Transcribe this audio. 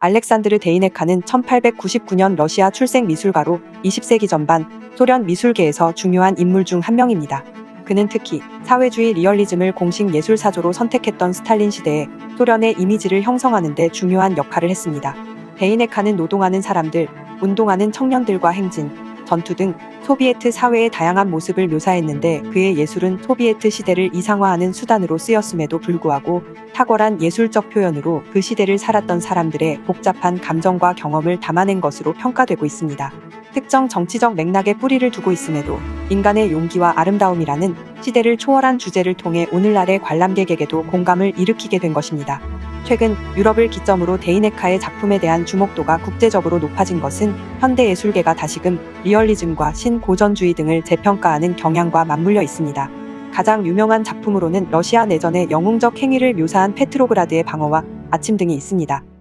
알렉산드르 데이네카는 1899년 러시아 출생 미술가로 20세기 전반 소련 미술계에서 중요한 인물 중 한 명입니다. 그는 특히 사회주의 리얼리즘을 공식 예술 사조로 선택했던 스탈린 시대에 소련의 이미지를 형성하는 데 중요한 역할을 했습니다. 데이네카는 노동하는 사람들, 운동하는 청년들과 행진, 전투 등 소비에트 사회의 다양한 모습을 묘사했는데 그의 예술은 소비에트 시대를 이상화하는 수단으로 쓰였음에도 불구하고 탁월한 예술적 표현으로 그 시대를 살았던 사람들의 복잡한 감정과 경험을 담아낸 것으로 평가되고 있습니다. 특정 정치적 맥락에 뿌리를 두고 있음에도 인간의 용기와 아름다움이라는 시대를 초월한 주제를 통해 오늘날의 관람객에게도 공감을 일으키게 된 것입니다. 최근 유럽을 기점으로 데이네카의 작품에 대한 주목도가 국제적으로 높아진 것은 현대 예술계가 다시금 리얼리즘과 신고전주의 등을 재평가하는 경향과 맞물려 있습니다. 가장 유명한 작품으로는 러시아 내전의 영웅적 행위를 묘사한 페트로그라드의 방어와 아침 등이 있습니다.